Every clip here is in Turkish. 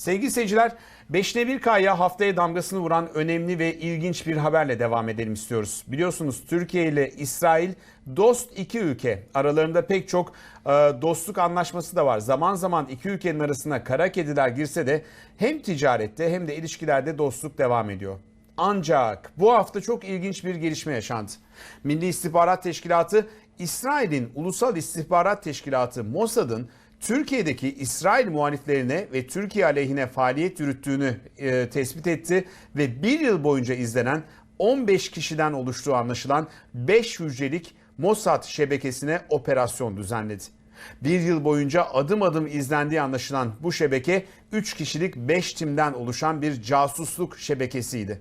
Sevgili seyirciler, 5'te 1K'ya haftaya damgasını vuran önemli ve ilginç bir haberle devam edelim istiyoruz. Biliyorsunuz Türkiye ile İsrail dost iki ülke. Aralarında pek çok e, dostluk anlaşması da var. Zaman zaman iki ülkenin arasına kara kediler girse de hem ticarette hem de ilişkilerde dostluk devam ediyor. Ancak bu hafta çok ilginç bir gelişme yaşandı. Milli İstihbarat Teşkilatı İsrail'in Ulusal İstihbarat Teşkilatı Mossad'ın Türkiye'deki İsrail muhaliflerine ve Türkiye aleyhine faaliyet yürüttüğünü e, tespit etti ve bir yıl boyunca izlenen 15 kişiden oluştuğu anlaşılan 5 hücrelik Mossad şebekesine operasyon düzenledi. Bir yıl boyunca adım adım izlendiği anlaşılan bu şebeke 3 kişilik 5 timden oluşan bir casusluk şebekesiydi.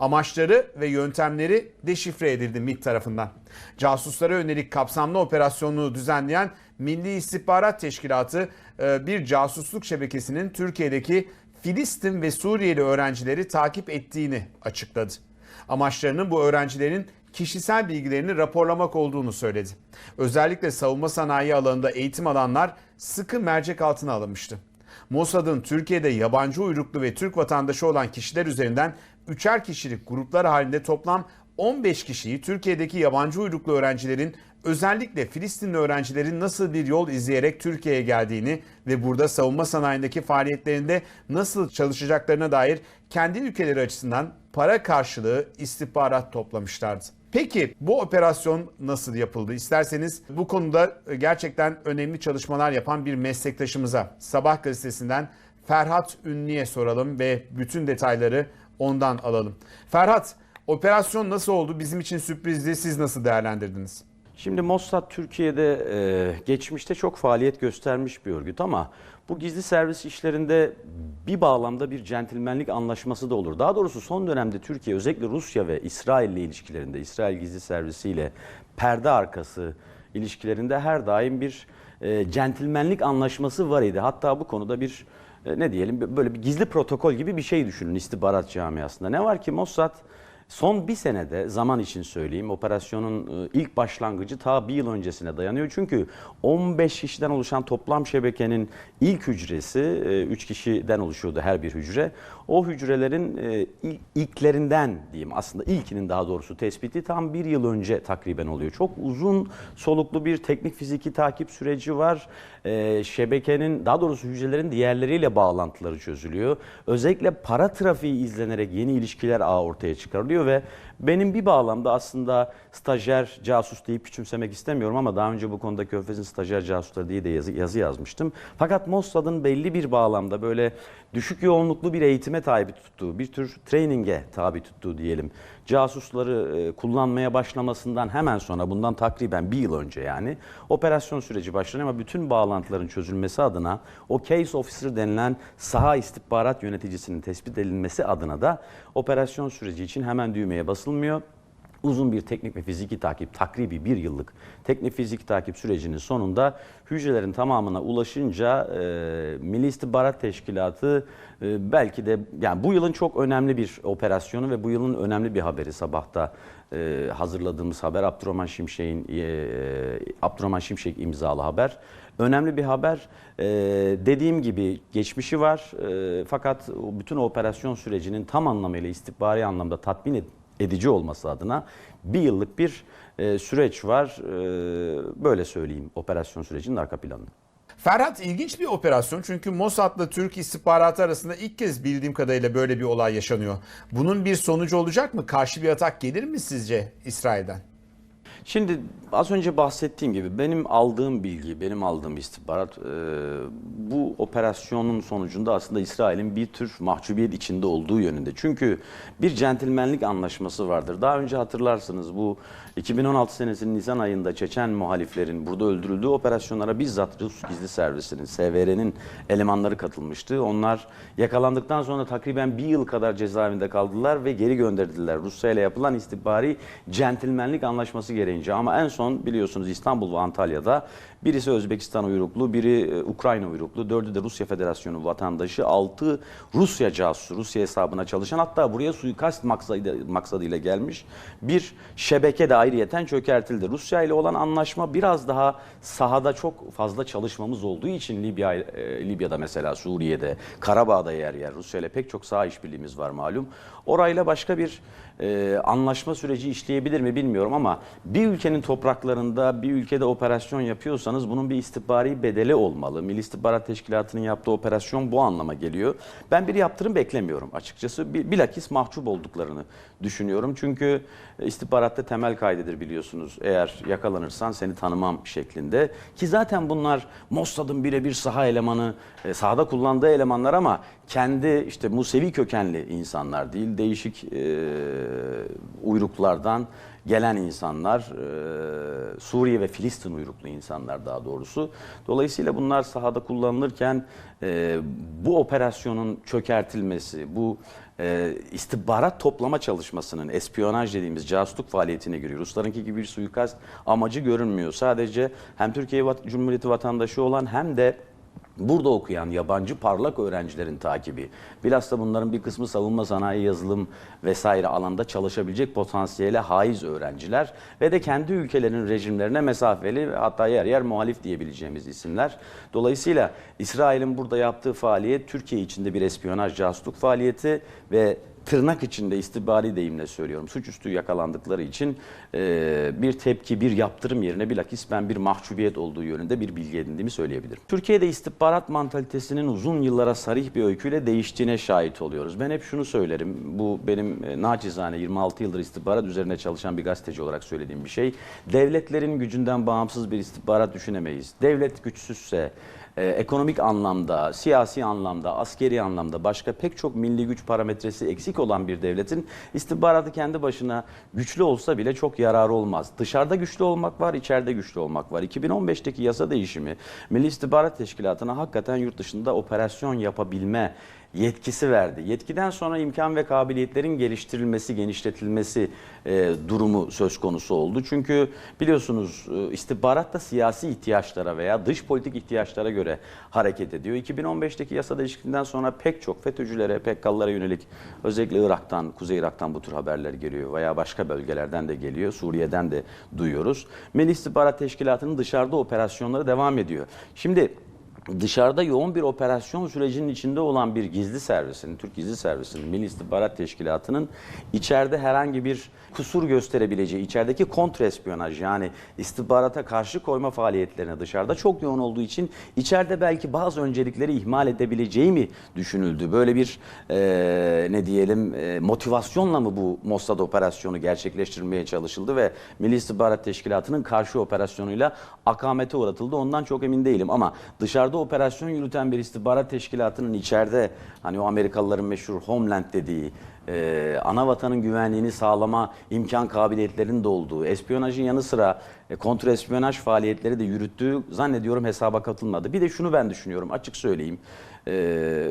Amaçları ve yöntemleri deşifre edildi MİT tarafından. Casuslara yönelik kapsamlı operasyonu düzenleyen Milli İstihbarat Teşkilatı e, bir casusluk şebekesinin Türkiye'deki Filistin ve Suriyeli öğrencileri takip ettiğini açıkladı. Amaçlarının bu öğrencilerin kişisel bilgilerini raporlamak olduğunu söyledi. Özellikle savunma sanayi alanında eğitim alanlar sıkı mercek altına alınmıştı. Mossad'ın Türkiye'de yabancı uyruklu ve Türk vatandaşı olan kişiler üzerinden üçer kişilik gruplar halinde toplam 15 kişiyi Türkiye'deki yabancı uyruklu öğrencilerin özellikle Filistinli öğrencilerin nasıl bir yol izleyerek Türkiye'ye geldiğini ve burada savunma sanayindeki faaliyetlerinde nasıl çalışacaklarına dair kendi ülkeleri açısından para karşılığı istihbarat toplamışlardı. Peki bu operasyon nasıl yapıldı? İsterseniz bu konuda gerçekten önemli çalışmalar yapan bir meslektaşımıza Sabah gazetesinden Ferhat Ünlü'ye soralım ve bütün detayları ondan alalım. Ferhat, operasyon nasıl oldu? Bizim için sürprizdi. Siz nasıl değerlendirdiniz? Şimdi Mossad Türkiye'de e, geçmişte çok faaliyet göstermiş bir örgüt ama bu gizli servis işlerinde bir bağlamda bir centilmenlik anlaşması da olur. Daha doğrusu son dönemde Türkiye özellikle Rusya ve İsrail ile ilişkilerinde, İsrail gizli servisiyle perde arkası ilişkilerinde her daim bir e, centilmenlik anlaşması var idi. Hatta bu konuda bir ne diyelim böyle bir gizli protokol gibi bir şey düşünün istihbarat camiasında. Ne var ki Mossad Son bir senede zaman için söyleyeyim operasyonun e, ilk başlangıcı ta bir yıl öncesine dayanıyor. Çünkü 15 kişiden oluşan toplam şebekenin ilk hücresi 3 kişiden oluşuyordu her bir hücre. O hücrelerin e, il- ilklerinden diyeyim aslında ilkinin daha doğrusu tespiti tam bir yıl önce takriben oluyor. Çok uzun soluklu bir teknik fiziki takip süreci var. E, Şebekenin daha doğrusu hücrelerin diğerleriyle bağlantıları çözülüyor. Özellikle para trafiği izlenerek yeni ilişkiler ağı ortaya çıkarılıyor ve benim bir bağlamda aslında stajyer casus deyip küçümsemek istemiyorum ama daha önce bu konuda Körfez'in stajyer casusları diye de yazı, yazı yazmıştım. Fakat Mossad'ın belli bir bağlamda böyle düşük yoğunluklu bir eğitime tabi tuttuğu, bir tür training'e tabi tuttuğu diyelim. Casusları e, kullanmaya başlamasından hemen sonra bundan takriben bir yıl önce yani operasyon süreci başlanıyor ama bütün bağlantıların çözülmesi adına o case officer denilen saha istihbarat yöneticisinin tespit edilmesi adına da operasyon süreci için hemen düğmeye basılmıyor uzun bir teknik ve fiziki takip, takribi bir yıllık teknik fiziki takip sürecinin sonunda hücrelerin tamamına ulaşınca e, Milli İstihbarat Teşkilatı e, belki de yani bu yılın çok önemli bir operasyonu ve bu yılın önemli bir haberi sabahta e, hazırladığımız haber Abdurrahman Şimşek'in e, Abdurrahman Şimşek imzalı haber. Önemli bir haber. E, dediğim gibi geçmişi var e, fakat bütün operasyon sürecinin tam anlamıyla istihbari anlamda tatmin ed- edici olması adına bir yıllık bir e, süreç var. E, böyle söyleyeyim operasyon sürecinin arka planını. Ferhat ilginç bir operasyon çünkü Mossad'la Türk istihbaratı arasında ilk kez bildiğim kadarıyla böyle bir olay yaşanıyor. Bunun bir sonucu olacak mı? Karşı bir atak gelir mi sizce İsrail'den? Şimdi az önce bahsettiğim gibi benim aldığım bilgi, benim aldığım istihbarat e, bu operasyonun sonucunda aslında İsrail'in bir tür mahcubiyet içinde olduğu yönünde. Çünkü bir centilmenlik anlaşması vardır. Daha önce hatırlarsınız bu 2016 senesinin Nisan ayında Çeçen muhaliflerin burada öldürüldüğü operasyonlara bizzat Rus gizli servisinin, SVR'nin elemanları katılmıştı. Onlar yakalandıktan sonra takriben bir yıl kadar cezaevinde kaldılar ve geri gönderildiler. Rusya ile yapılan istihbari centilmenlik anlaşması gereği gereğince ama en son biliyorsunuz İstanbul ve Antalya'da birisi Özbekistan uyruklu, biri e, Ukrayna uyruklu, dördü de Rusya Federasyonu vatandaşı, altı Rusya casusu, Rusya hesabına çalışan hatta buraya suikast maksadıyla, maksadıyla gelmiş bir şebeke de ayrıyeten çökertildi. Rusya ile olan anlaşma biraz daha sahada çok fazla çalışmamız olduğu için Libya, e, Libya'da mesela Suriye'de, Karabağ'da yer yer Rusya ile pek çok saha işbirliğimiz var malum. Orayla başka bir e, anlaşma süreci işleyebilir mi bilmiyorum ama bir ülkenin topraklarında bir ülkede operasyon yapıyorsanız bunun bir istihbari bedeli olmalı. Milli İstihbarat Teşkilatı'nın yaptığı operasyon bu anlama geliyor. Ben bir yaptırım beklemiyorum açıkçası. Bil- Bilakis mahcup olduklarını düşünüyorum. Çünkü istihbaratta temel kaydedir biliyorsunuz. Eğer yakalanırsan seni tanımam şeklinde. Ki zaten bunlar Mossad'ın birebir saha elemanı, e, sahada kullandığı elemanlar ama kendi işte Musevi kökenli insanlar değil, değişik e, uyruklardan gelen insanlar, Suriye ve Filistin uyruklu insanlar daha doğrusu. Dolayısıyla bunlar sahada kullanılırken bu operasyonun çökertilmesi, bu e, istihbarat toplama çalışmasının espiyonaj dediğimiz casusluk faaliyetine giriyor. Ruslarınki gibi bir suikast amacı görünmüyor. Sadece hem Türkiye Cumhuriyeti vatandaşı olan hem de Burada okuyan yabancı parlak öğrencilerin takibi. Bilhassa bunların bir kısmı savunma sanayi, yazılım vesaire alanda çalışabilecek potansiyele haiz öğrenciler ve de kendi ülkelerinin rejimlerine mesafeli hatta yer yer muhalif diyebileceğimiz isimler. Dolayısıyla İsrail'in burada yaptığı faaliyet Türkiye içinde bir espiyonaj, casusluk faaliyeti ve tırnak içinde istihbari deyimle söylüyorum. Suçüstü yakalandıkları için e, bir tepki, bir yaptırım yerine bilakis ben bir mahcubiyet olduğu yönünde bir bilgi edindiğimi söyleyebilirim. Türkiye'de istihbarat mantalitesinin uzun yıllara sarih bir öyküyle değiştiğine şahit oluyoruz. Ben hep şunu söylerim. Bu benim e, naçizane 26 yıldır istihbarat üzerine çalışan bir gazeteci olarak söylediğim bir şey. Devletlerin gücünden bağımsız bir istihbarat düşünemeyiz. Devlet güçsüzse, e, ekonomik anlamda, siyasi anlamda, askeri anlamda başka pek çok milli güç parametresi eksik olan bir devletin istihbaratı kendi başına güçlü olsa bile çok yararı olmaz. Dışarıda güçlü olmak var, içeride güçlü olmak var. 2015'teki yasa değişimi Milli İstihbarat Teşkilatı'na hakikaten yurt dışında operasyon yapabilme yetkisi verdi. Yetkiden sonra imkan ve kabiliyetlerin geliştirilmesi, genişletilmesi e, durumu söz konusu oldu. Çünkü biliyorsunuz e, istihbarat da siyasi ihtiyaçlara veya dış politik ihtiyaçlara göre hareket ediyor. 2015'teki yasa değişikliğinden sonra pek çok FETÖ'cülere, PKK'lara yönelik özellikle Irak'tan, Kuzey Irak'tan bu tür haberler geliyor veya başka bölgelerden de geliyor. Suriye'den de duyuyoruz. Milli İstihbarat Teşkilatı'nın dışarıda operasyonları devam ediyor. Şimdi dışarıda yoğun bir operasyon sürecinin içinde olan bir gizli servisinin, Türk Gizli Servisi'nin, Milli İstihbarat Teşkilatı'nın içeride herhangi bir kusur gösterebileceği, içerideki kontrespiyonaj yani istihbarata karşı koyma faaliyetlerine dışarıda çok yoğun olduğu için içeride belki bazı öncelikleri ihmal edebileceği mi düşünüldü? Böyle bir eee, ne diyelim eee, motivasyonla mı bu Mossad operasyonu gerçekleştirilmeye çalışıldı ve Milli İstihbarat Teşkilatı'nın karşı operasyonuyla akamete uğratıldı? Ondan çok emin değilim ama dışarıda operasyon yürüten bir istihbarat teşkilatının içeride hani o Amerikalıların meşhur Homeland dediği e, ana vatanın güvenliğini sağlama imkan kabiliyetlerinin de olduğu, espiyonajın yanı sıra e, kontrespiyonaj faaliyetleri de yürüttüğü zannediyorum hesaba katılmadı. Bir de şunu ben düşünüyorum açık söyleyeyim. E,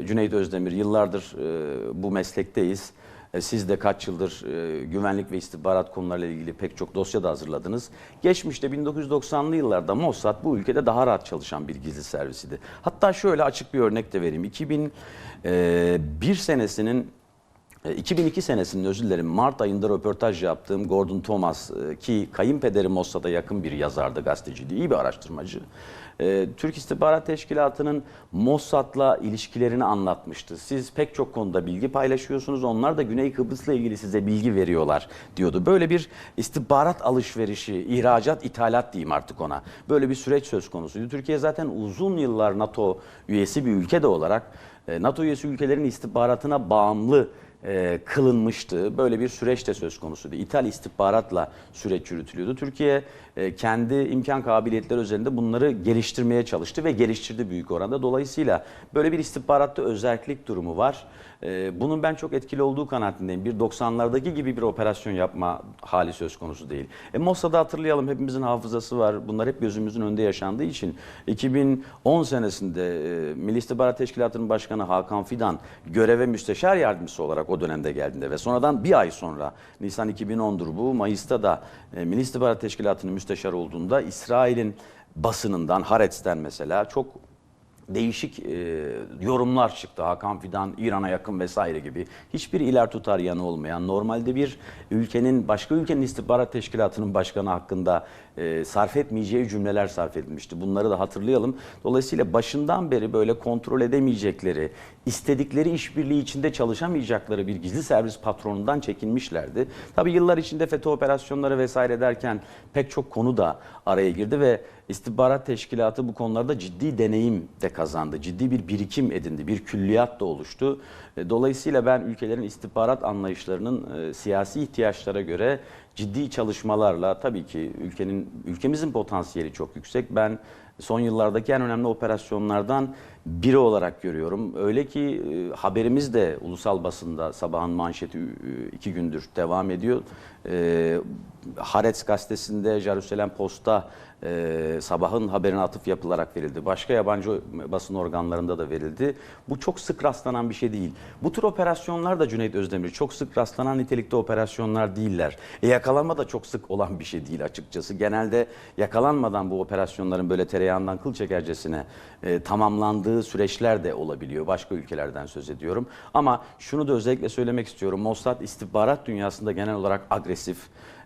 Cüneyt Özdemir yıllardır e, bu meslekteyiz. E, Siz de kaç yıldır e, güvenlik ve istihbarat konularıyla ilgili pek çok dosya da hazırladınız. Geçmişte 1990'lı yıllarda Mossad bu ülkede daha rahat çalışan bir gizli servisiydi. Hatta şöyle açık bir örnek de vereyim. 2001 senesinin e, 2002 senesinin özür dilerim Mart ayında röportaj yaptığım Gordon Thomas e, ki kayınpederi Mossad'a yakın bir yazardı, gazeteciydi, iyi bir araştırmacı. E, Türk İstihbarat Teşkilatı'nın Mossad'la ilişkilerini anlatmıştı. Siz pek çok konuda bilgi paylaşıyorsunuz, onlar da Güney Kıbrıs'la ilgili size bilgi veriyorlar diyordu. Böyle bir istihbarat alışverişi, ihracat, ithalat diyeyim artık ona. Böyle bir süreç söz konusuydu. Türkiye zaten uzun yıllar NATO üyesi bir ülke de olarak e, NATO üyesi ülkelerin istihbaratına bağımlı e, kılınmıştı. Böyle bir süreç de söz konusuydu. İthal istihbaratla süreç yürütülüyordu. Türkiye e, kendi imkan kabiliyetleri üzerinde bunları geliştirmeye çalıştı ve geliştirdi büyük oranda. Dolayısıyla böyle bir istihbaratta özellik durumu var. E, bunun ben çok etkili olduğu kanaatindeyim. Bir 90'lardaki gibi bir operasyon yapma hali söz konusu değil. E, Mossad'ı hatırlayalım. Hepimizin hafızası var. Bunlar hep gözümüzün önünde yaşandığı için 2010 senesinde e, Milli İstihbarat Teşkilatı'nın başkanı Hakan Fidan göreve müsteşar yardımcısı olarak o dönemde geldiğinde ve sonradan bir ay sonra Nisan 2010'dur bu Mayıs'ta da e, Milli İstihbarat Teşkilatı'nın müsteşarı olduğunda İsrail'in basınından Haaretz'ten mesela çok değişik e, yorumlar çıktı. Hakan Fidan İran'a yakın vesaire gibi. Hiçbir iler tutar yanı olmayan, normalde bir ülkenin, başka ülkenin istihbarat teşkilatının başkanı hakkında e, sarf etmeyeceği cümleler sarf edilmişti. Bunları da hatırlayalım. Dolayısıyla başından beri böyle kontrol edemeyecekleri, istedikleri işbirliği içinde çalışamayacakları bir gizli servis patronundan çekinmişlerdi. Tabii yıllar içinde FETÖ operasyonları vesaire derken pek çok konu da araya girdi ve istihbarat teşkilatı bu konularda ciddi deneyim de kazandı. Ciddi bir birikim edindi, bir külliyat da oluştu. E, Dolayısıyla ben ülkelerin istihbarat anlayışlarının e, siyasi ihtiyaçlara göre ciddi çalışmalarla tabii ki ülkenin ülkemizin potansiyeli çok yüksek. Ben son yıllardaki en önemli operasyonlardan biri olarak görüyorum. Öyle ki e, haberimiz de ulusal basında sabahın manşeti iki gündür devam ediyor. E, Haaretz gazetesinde, Jerusalem Post'ta e, sabahın haberine atıf yapılarak verildi. Başka yabancı basın organlarında da verildi. Bu çok sık rastlanan bir şey değil. Bu tür operasyonlar da Cüneyt Özdemir çok sık rastlanan nitelikte operasyonlar değiller. E, yakalanma da çok sık olan bir şey değil açıkçası. Genelde yakalanmadan bu operasyonların böyle tereyağından kıl çekercesine e, tamamlandığı süreçler de olabiliyor. Başka ülkelerden söz ediyorum. Ama şunu da özellikle söylemek istiyorum. Mossad istihbarat dünyasında genel olarak agresif,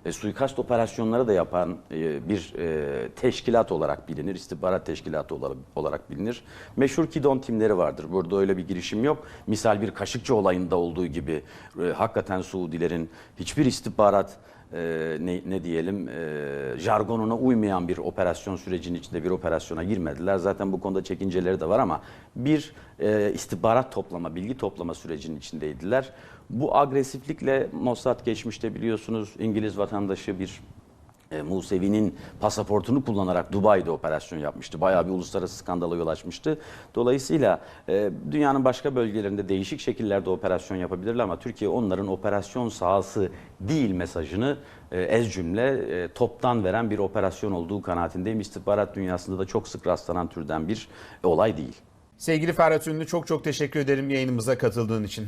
e, suikast operasyonları da yapan e, bir e, teşkilat olarak bilinir, istihbarat teşkilatı olarak bilinir. Meşhur Kidon timleri vardır. Burada öyle bir girişim yok. Misal bir Kaşıkçı olayında olduğu gibi e, hakikaten Suudilerin hiçbir istihbarat e, ne, ne diyelim e, jargonuna uymayan bir operasyon sürecinin içinde bir operasyona girmediler. Zaten bu konuda çekinceleri de var ama bir e, istihbarat toplama, bilgi toplama sürecinin içindeydiler. Bu agresiflikle Mossad geçmişte biliyorsunuz İngiliz vatandaşı bir e, Musevi'nin pasaportunu kullanarak Dubai'de operasyon yapmıştı. Bayağı bir uluslararası skandala yol açmıştı. Dolayısıyla e, dünyanın başka bölgelerinde değişik şekillerde operasyon yapabilirler ama Türkiye onların operasyon sahası değil mesajını e, ez cümle e, toptan veren bir operasyon olduğu kanaatindeyim. İstihbarat dünyasında da çok sık rastlanan türden bir olay değil. Sevgili Ferhat Ünlü çok çok teşekkür ederim yayınımıza katıldığın için.